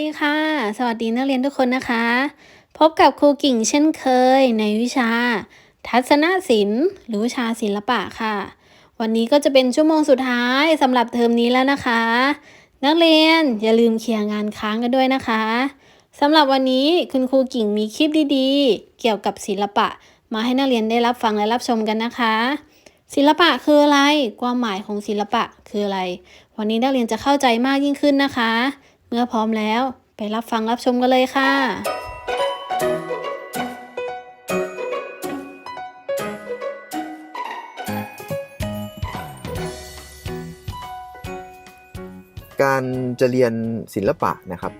ดีค่ะ สวัสดีนักเรียนทุกคนนะคะ พบกับครูกิ่งเช่นเคยในวิชา ทัศนศิลป์ หรือวิชาศิลปะค่ะ วันนี้ก็จะเป็นชั่วโมงสุดท้ายสำหรับเทอมนี้แล้วนะคะ นักเรียนอย่าลืมเคลียร์งานค้างกันด้วยนะคะสำหรับวันนี้คุณครูกิ่งมีคลิปดีๆ เกี่ยวกับศิลปะ มาให้นักเรียนได้รับฟังและรับชมกันนะคะ ศิลปะคืออะไร ความหมายของศิลปะคืออะไร วันนี้นักเรียนจะเข้าใจมากยิ่งขึ้นนะคะ เมื่อพร้อมแล้วไปรับฟังรับชมกันเลยค่ะ การจะเรียนศิลปะนะครับ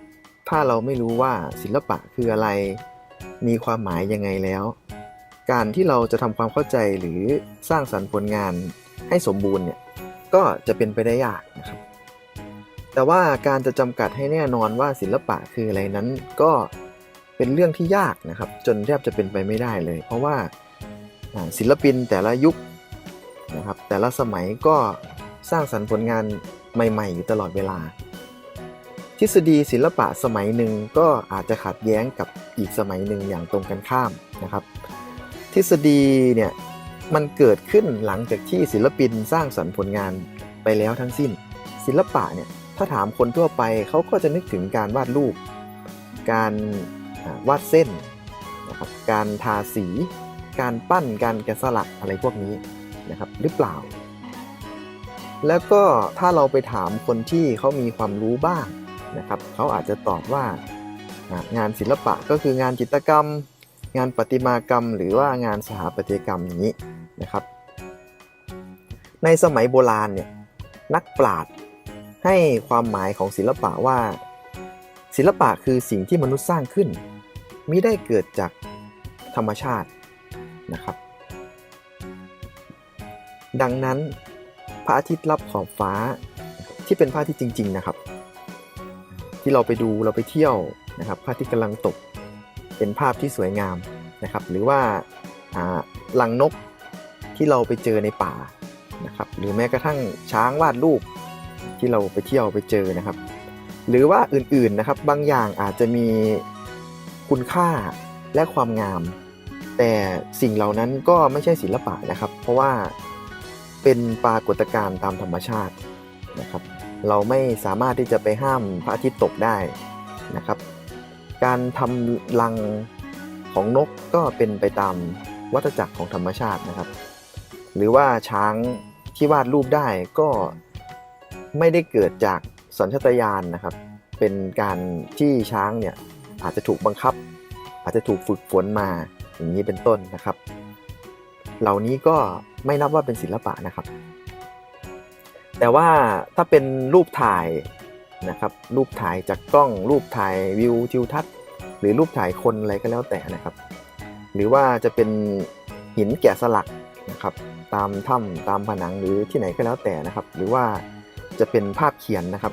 ถ้าเราไม่รู้ว่าศิลปะคืออะไร มีความหมายยังไงแล้ว การที่เราจะทำความเข้าใจหรือสร้างสรรค์ผลงานให้สมบูรณ์เนี่ย ก็จะเป็นไปได้ยาก แต่ว่าการจะจำกัดให้แน่นอนว่าศิลปะคืออะไรนั้นก็เป็นเรื่องที่ยากนะครับ จนแทบจะเป็นไปไม่ได้เลย เพราะว่าศิลปินแต่ละยุคนะครับแต่ละสมัยก็สร้างสรรค์ผลงานใหม่ ๆ อยู่ตลอดเวลา ทฤษฎีศิลปะสมัยหนึ่งก็อาจจะขัดแย้งกับอีกสมัยหนึ่งอย่างตรงกันข้ามนะครับ ทฤษฎีเนี่ยมันเกิดขึ้นหลังจากที่ศิลปินสร้างสรรค์ผลงานไปแล้วทั้งสิ้น ศิลปะเนี่ย ถ้าถามคนทั่วไปเขาก็จะนึกถึงการวาดรูป การวาดเส้นนะครับการทาสี การปั้นการแกะสลักอะไรพวกนี้นะครับหรือเปล่า แล้วก็ถ้าเราไปถามคนที่เขามีความรู้บ้างนะครับเขาอาจจะตอบว่าอ่างานศิลปะก็คืองานจิตรกรรม งานประติมากรรม หรือว่างานสถาปัตยกรรมอย่างนี้นะครับ ในสมัยโบราณเนี่ยนักปราชญ์ ให้ความหมายของศิลปะว่า ศิลปะคือสิ่งที่มนุษย์สร้างขึ้นมิได้เกิดจากธรรมชาตินะครับ ดังนั้นพระอาทิตย์รับขอบฟ้าที่เป็นพระอาทิตย์จริง ๆนะครับ ที่เราไปดูเราไปเที่ยวนะครับพระอาทิตย์กำลังตกเป็นภาพที่สวยงามนะครับ หรือว่าอ่าลังนกที่เราไปเจอในป่านะครับ หรือแม้กระทั่งช้างวาดรูป ที่เราไปเที่ยวไปเจอนะครับ หรือว่าอื่นๆนะครับ บางอย่างอาจจะมีคุณค่าและความงาม แต่สิ่งเหล่านั้นก็ไม่ใช่ศิลปะนะครับ เพราะว่าเป็นปรากฏการณ์ตามธรรมชาตินะครับ เราไม่สามารถที่จะไปห้ามพระอาทิตย์ตกได้นะครับ การทำรังของนกก็เป็นไปตามวัฏจักรของธรรมชาตินะครับ หรือว่าช้างที่วาดรูปได้ก็ ไม่ได้เกิดจากสัญชาตญาณนะครับ เป็นการที่ช้างเนี่ยอาจจะถูกบังคับ อาจจะถูกฝึกฝนมาอย่างนี้เป็นต้นนะครับ เหล่านี้ก็ไม่นับว่าเป็นศิลปะนะครับ แต่ว่าถ้าเป็นรูปถ่ายนะครับ รูปถ่ายจากกล้อง รูปถ่ายวิวทิวทัศน์ หรือรูปถ่ายคนอะไรก็แล้วแต่นะครับ หรือว่าจะเป็นหินแกะสลักนะครับ ตามถ้ำตามผนังหรือที่ไหนก็แล้วแต่นะครับ หรือว่า จะเป็นภาพเขียนนะครับ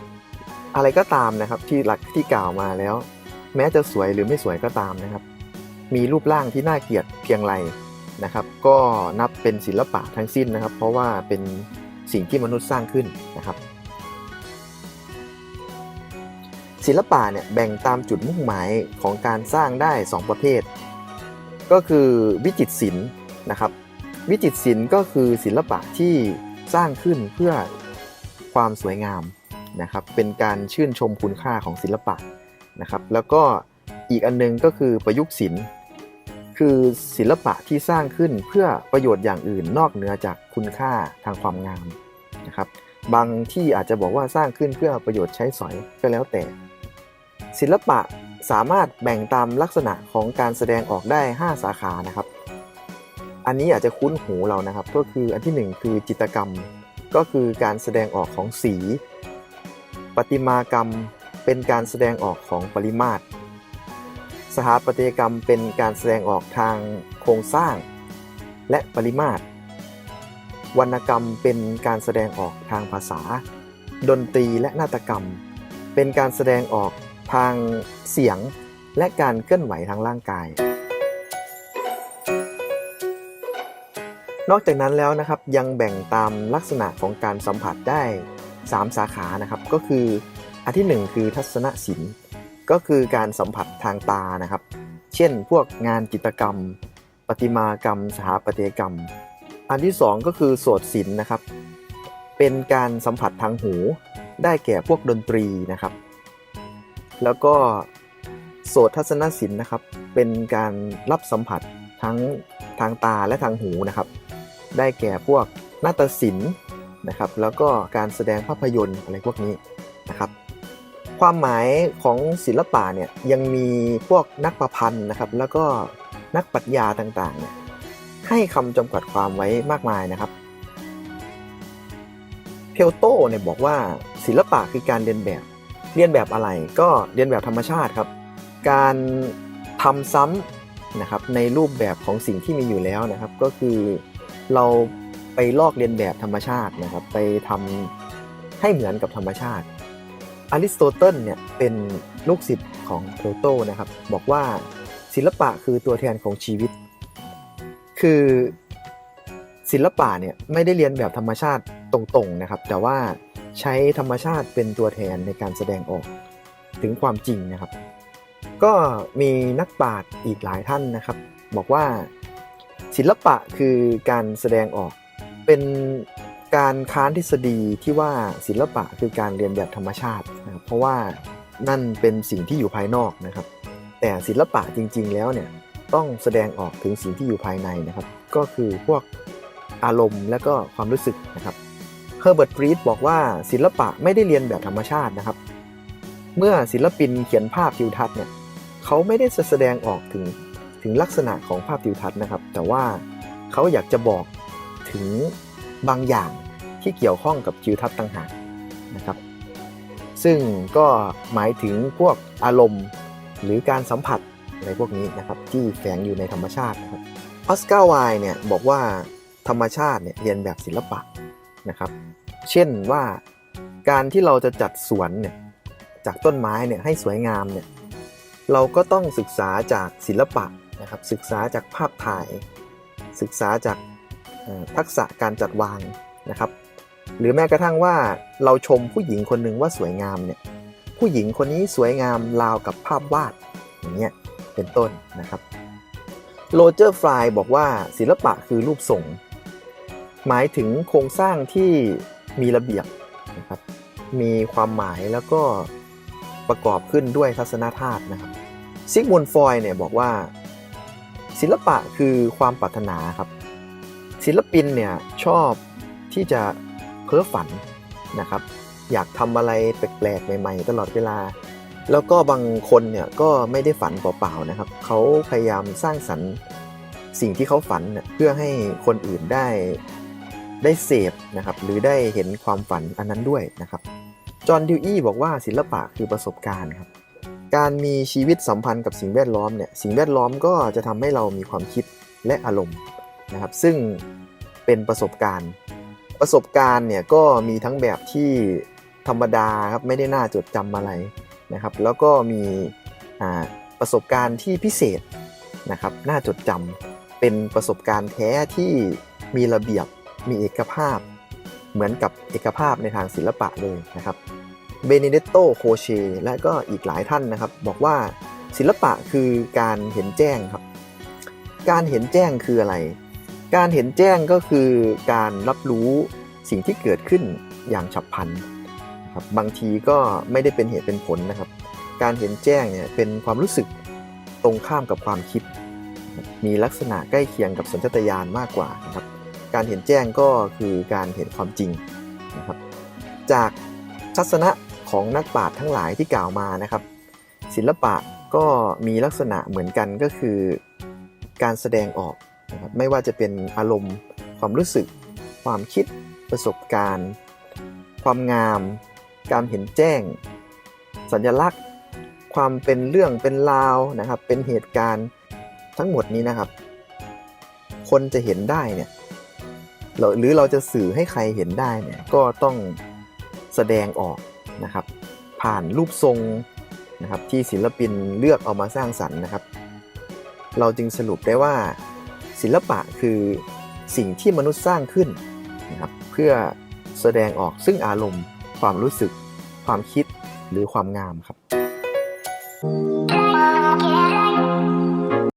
อะไรก็ตามนะครับที่หลักที่กล่าวมาแล้ว แม้จะสวยหรือไม่สวยก็ตามนะครับ มีรูปร่างที่น่าเกลียดเพียงไรนะครับ ก็นับเป็นศิลปะทั้งสิ้นนะครับ เพราะว่าเป็นสิ่งที่มนุษย์สร้างขึ้นนะครับ ศิลปะเนี่ยแบ่งตามจุดมุ่งหมายของการสร้างได้ 2 ประเภท ก็คือวิจิตรศิลป์นะครับ วิจิตรศิลป์ก็คือศิลปะที่สร้างขึ้นเพื่อ ความสวยงามนะครับเป็นการชื่นชมคุณค่าของศิลปะนะครับแล้วก็อีกอันนึงก็คือประยุกต์ศิลป์คือศิลปะที่สร้างขึ้นเพื่อประโยชน์อย่างอื่นนอกเหนือจากคุณค่าทางความงามนะครับบางที่อาจจะบอกว่าสร้างขึ้นเพื่อประโยชน์ใช้สอยก็แล้วแต่ ศิลปะสามารถแบ่งตามลักษณะของการแสดงออกได้ 5 สาขานะครับ อันนี้อาจจะคุ้นหูเรานะครับ ก็คืออันที่ 1 คือจิตกรรม ก็คือการแสดงออกของสีประติมากรรมเป็นการแสดงออกของปริมาตร สถาปัตยกรรมเป็นการแสดงออกทางโครงสร้าง และปริมาตร วรรณกรรมเป็นการแสดงออกทางภาษา ดนตรีและนาฏกรรม เป็นการแสดงออกทางเสียงและการเคลื่อนไหวทางร่างกาย นอกจากนั้นแล้วนะครับยังแบ่งตามลักษณะของการสัมผัสได้ 3 สาขานะครับก็คืออันที่ 1 คือทัศนศิลป์ ก็คือการสัมผัสทางตานะครับ เช่นพวกงานจิตรกรรม ประติมากรรม สถาปัตยกรรม อันที่สองก็คือโสตศิลป์นะครับ เป็นการสัมผัสทางหู ได้แก่พวกดนตรีนะครับ แล้วก็โสตทัศนศิลป์นะครับ เป็นการรับสัมผัสทั้งทางตาและทางหูนะครับ ได้แก่พวกนาฏศิลป์นะครับ แล้วก็การแสดงภาพยนตร์อะไรพวกนี้นะครับ ความหมายของศิลปะเนี่ยยังมีพวกนักประพันธ์นะครับ แล้วก็นักปรัชญาต่างๆเนี่ยให้คำจำกัดความไว้มากมายนะครับเพลโตเนี่ยบอกว่าศิลปะคือการเรียนแบบ เรียนแบบอะไรก็เรียนแบบธรรมชาติครับ การทำซ้ำนะครับในรูปแบบของสิ่งที่มีอยู่แล้วนะครับ ก็คือ เราไปลอกเรียนแบบธรรมชาตินะครับ ไปทำให้เหมือนกับธรรมชาติอริสโตเติลเนี่ยเป็นลูกศิษย์ของเพลโตนะครับ บอกว่าศิลปะคือตัวแทนของชีวิต คือศิลปะเนี่ยไม่ได้เรียนแบบธรรมชาติตรงๆนะครับ แต่ว่าใช้ธรรมชาติเป็นตัวแทนในการแสดงออกถึงความจริงนะครับ ก็มีนักปราชญ์อีกหลายท่านนะครับ บอกว่า ศิลปะคือการแสดงออกเป็นการค้านทฤษฎีที่ว่าศิลปะคือการเรียนแบบธรรมชาตินะครับเพราะว่านั่นเป็นสิ่งที่อยู่ภายนอกนะครับ แต่ศิลปะจริง ๆ แล้วเนี่ยต้องแสดงออกถึงสิ่งที่อยู่ภายในนะครับ ก็คือพวกอารมณ์และก็ความรู้สึกนะครับเฮอร์เบิร์ตบรีดบอกว่าศิลปะไม่ได้เรียนแบบธรรมชาตินะครับ เมื่อศิลปินเขียนภาพทิวทัศน์เนี่ยเขาไม่ได้แสดงออกถึง ถึงลักษณะของภาพทิวทัศน์นะครับ แต่ว่าเขาอยากจะบอกถึงบางอย่างที่เกี่ยวข้องกับทิวทัศน์ต่างหากนะครับ ซึ่งก็หมายถึงพวกอารมณ์หรือการสัมผัสอะไรพวกนี้นะครับที่แฝงอยู่ในธรรมชาตินะครับออสการ์ไวน์เนี่ยบอกว่าธรรมชาติเนี่ยเรียนแบบศิลปะนะครับ เช่นว่าการที่เราจะจัดสวนเนี่ยจากต้นไม้เนี่ยให้สวยงามเนี่ยเราก็ต้องศึกษาจากศิลปะ นะครับศึกษาจากภาพถ่าย ศึกษาจากทักษะการจัดวางนะครับ หรือแม้กระทั่งว่าเราชมผู้หญิงคนหนึ่งว่าสวยงามเนี่ยผู้หญิงคนนี้สวยงามราวกับภาพวาดอย่างเงี้ยเป็นต้นนะครับโรเจอร์ฟรายบอกว่าศิลปะคือรูปทรงหมายถึงโครงสร้างที่มีระเบียบนะครับมีความหมายแล้วก็ประกอบขึ้นด้วยทัศนธาตุนะครับซิกมุนฟอยเนี่ยบอกว่า ศิลปะคือความปรารถนาครับ ศิลปินเนี่ยชอบที่จะเพ้อฝันนะครับ อยากทำอะไรแปลกๆใหม่ๆ ตลอดเวลา แล้วก็บางคนเนี่ยก็ไม่ได้ฝันเปล่าๆนะครับ เขาพยายามสร้างสรรค์สิ่งที่เขาฝันเนี่ยเพื่อให้คนอื่นได้ได้เสพนะครับ หรือได้เห็นความฝันอันนั้นด้วยนะครับ จอห์นดิวอี้บอกว่าศิลปะคือประสบการณ์ครับ การมีชีวิตสัมพันธ์กับสิ่งแวดล้อมเนี่ยสิ่งแวดล้อมก็จะทำให้เรามีความคิดและอารมณ์นะครับซึ่งเป็นประสบการณ์ ประสบการณ์เนี่ยก็มีทั้งแบบที่ธรรมดาครับไม่ได้น่าจดจำอะไรนะครับแล้วก็มีประสบการณ์ที่พิเศษนะครับน่าจดจำเป็นประสบการณ์แท้ที่มีระเบียบมีเอกภาพ เหมือนกับเอกภาพในทางศิลปะเลยนะครับ เบเนเดตโตโคเชและก็อีกหลายท่านนะครับ บอกว่าศิลปะคือการเห็นแจ้งครับ การเห็นแจ้งคืออะไร การเห็นแจ้งก็คือการรับรู้สิ่งที่เกิดขึ้นอย่างฉับพลันครับบางทีก็ไม่ได้เป็นเหตุเป็นผลนะครับ การเห็นแจ้งเนี่ยเป็นความรู้สึกตรงข้ามกับความคิด มีลักษณะใกล้เคียงกับสัญชาตญาณมากกว่านะครับ การเห็นแจ้งก็คือการเห็นความจริงนะครับ จากทัศนะ ของนักปราชญ์ทั้งหลายที่กล่าวมานะครับ ศิลปะก็มีลักษณะเหมือนกันก็คือการแสดงออกนะครับไม่ว่าจะเป็นอารมณ์ ความรู้สึก ความคิดประสบการณ์ ความงาม การเห็นแจ้ง สัญลักษณ์ ความเป็นเรื่องเป็นราวนะครับ เป็นเหตุการณ์ทั้งหมดนี้นะครับ คนจะเห็นได้เนี่ยหรือเราจะสื่อให้ใครเห็นได้เนี่ยก็ต้องแสดงออก นะครับ ผ่านรูปทรงนะครับที่ศิลปินเลือกเอามาสร้างสรรค์นะครับ เราจึงสรุปได้ว่าศิลปะคือสิ่งที่มนุษย์สร้างขึ้นนะครับเพื่อแสดงออกซึ่งอารมณ์ ความรู้สึก ความคิดหรือความงามครับเ